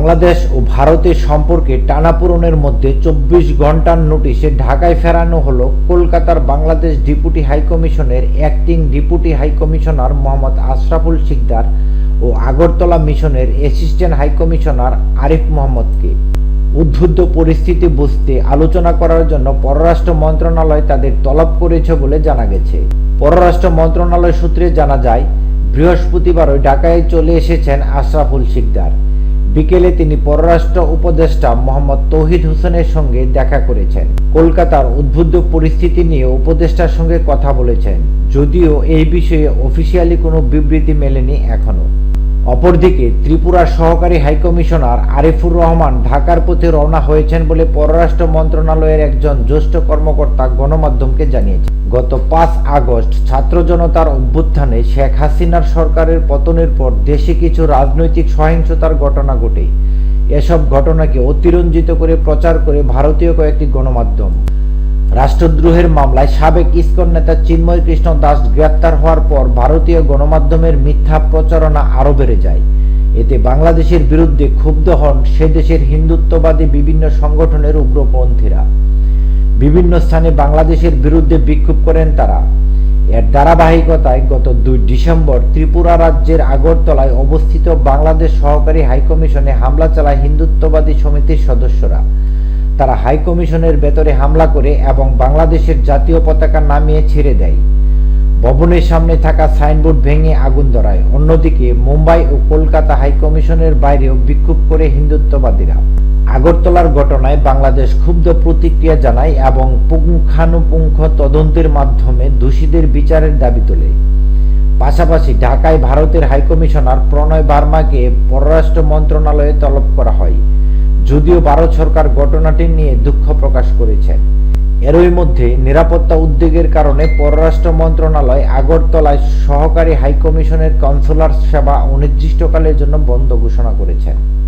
বাংলাদেশ ও ভারতের সম্পর্কে টানাপোড়েনের মধ্যে চব্বিশ ঘণ্টার নোটিশে ঢাকায় ফেরানো হলো কলকাতার Bangladesh deputy হাইকমিশনের acting deputy high commissioner Mohammad Ashraful Sikdar ও আগরতলা মিশনের অ্যাসিস্ট্যান্ট হাইকমিশনার আরিফ মোহাম্মদকে। উদ্বুদ্ধ পরিস্থিতি বুঝতে আলোচনা করার জন্য পররাষ্ট্র মন্ত্রণালয় তাদের তলব করেছে বলে জানা গেছে। পররাষ্ট্র মন্ত্রণালয় সূত্রে জানা যায়, বৃহস্পতিবারও ঢাকায় চলে এসেছেন আশরাফুল শিকদার। বিকেলে তিনি পররাষ্ট্র উপদেষ্টা মোহাম্মদ তৌহিদ হোসেনের সঙ্গে দেখা করেছেন। কলকাতার উদ্বুদ্ধ পরিস্থিতি নিয়ে উপদেষ্টার সঙ্গে কথা বলেছেন। যদিও এই বিষয়ে অফিসিয়ালি কোনো বিবৃতি মেলেনি এখনও। অপরদিকে, ত্রিপুরার সহকারী হাইকমিশনার আরিফুর রহমান ঢাকার পথে রওনা হয়েছেন বলে পররাষ্ট্র মন্ত্রণালয়ের একজন জ্যেষ্ঠ কর্মকর্তা গণমাধ্যমকে জানিয়েছেন। গত পাঁচ আগস্ট ছাত্র জনতার অভ্যুত্থানে শেখ হাসিনার সরকারের পতনের পর দেশে কিছু রাজনৈতিক সহিংসতার ঘটনা ঘটে এসব ঘটনাকে অতিরঞ্জিত করে প্রচার করে ভারতীয় কয়েকটি গণমাধ্যম রাষ্ট্রদ্রোহের মামলায় সাবেক ইসকন নেতা চিন্ময় কৃষ্ণ দাস গ্রেপ্তার হওয়ার পর ভারতীয় গণমাধ্যমের মিথ্যা প্রচারণা আরও বেড়ে যায়। এতে বাংলাদেশের বিরুদ্ধে ক্ষুব্ধ হন সে দেশের হিন্দুত্ববাদী বিভিন্ন সংগঠনের উগ্রপন্থীরা। বিভিন্ন স্থানে বাংলাদেশের বিরুদ্ধে বিক্ষোভ করেন তারা। এর ধারাবাহিকতায় গত দুই ডিসেম্বর ত্রিপুরা রাজ্যের আগরতলায় অবস্থিত বাংলাদেশ সহকারী হাইকমিশনে হামলা চালায় হিন্দুত্ববাদী সমিতির সদস্যরা। তারা হাইকমিশনের ভেতরে হামলা করে এবং বাংলাদেশের জাতীয় পতাকা নামিয়ে ছেড়ে দেয়। ভবনের সামনে থাকা সাইনবোর্ড ভেঙে আগুন ধরায়। অন্যদিকে মুম্বাই ও কলকাতা হাইকমিশনের বাইরেও বিক্ষোভ করে হিন্দুত্ববাদীরা। আগরতলার ঘটনায় বাংলাদেশ ক্ষুব্ধ প্রতিক্রিয়া জানায় এবং পুঙ্খানুপুঙ্খ তদন্তের মাধ্যমে দোষীদের বিচারের দাবি তোলে। পাশাপাশি ঢাকায় ভারতের হাইকমিশনার প্রণয় বার্মাকে পররাষ্ট্র মন্ত্রণালয়ে তলব করা হয়। যদিও ভারত সরকার ঘটনাটি নিয়ে দুঃখ প্রকাশ করেছে। এরই মধ্যে নিরাপত্তা উদ্বেগের কারণে পররাষ্ট্র মন্ত্রণালয় আগরতলায় সহকারী হাইকমিশনের কনসুলার সেবা অনির্দিষ্টকালের জন্য বন্ধ ঘোষণা করেছেন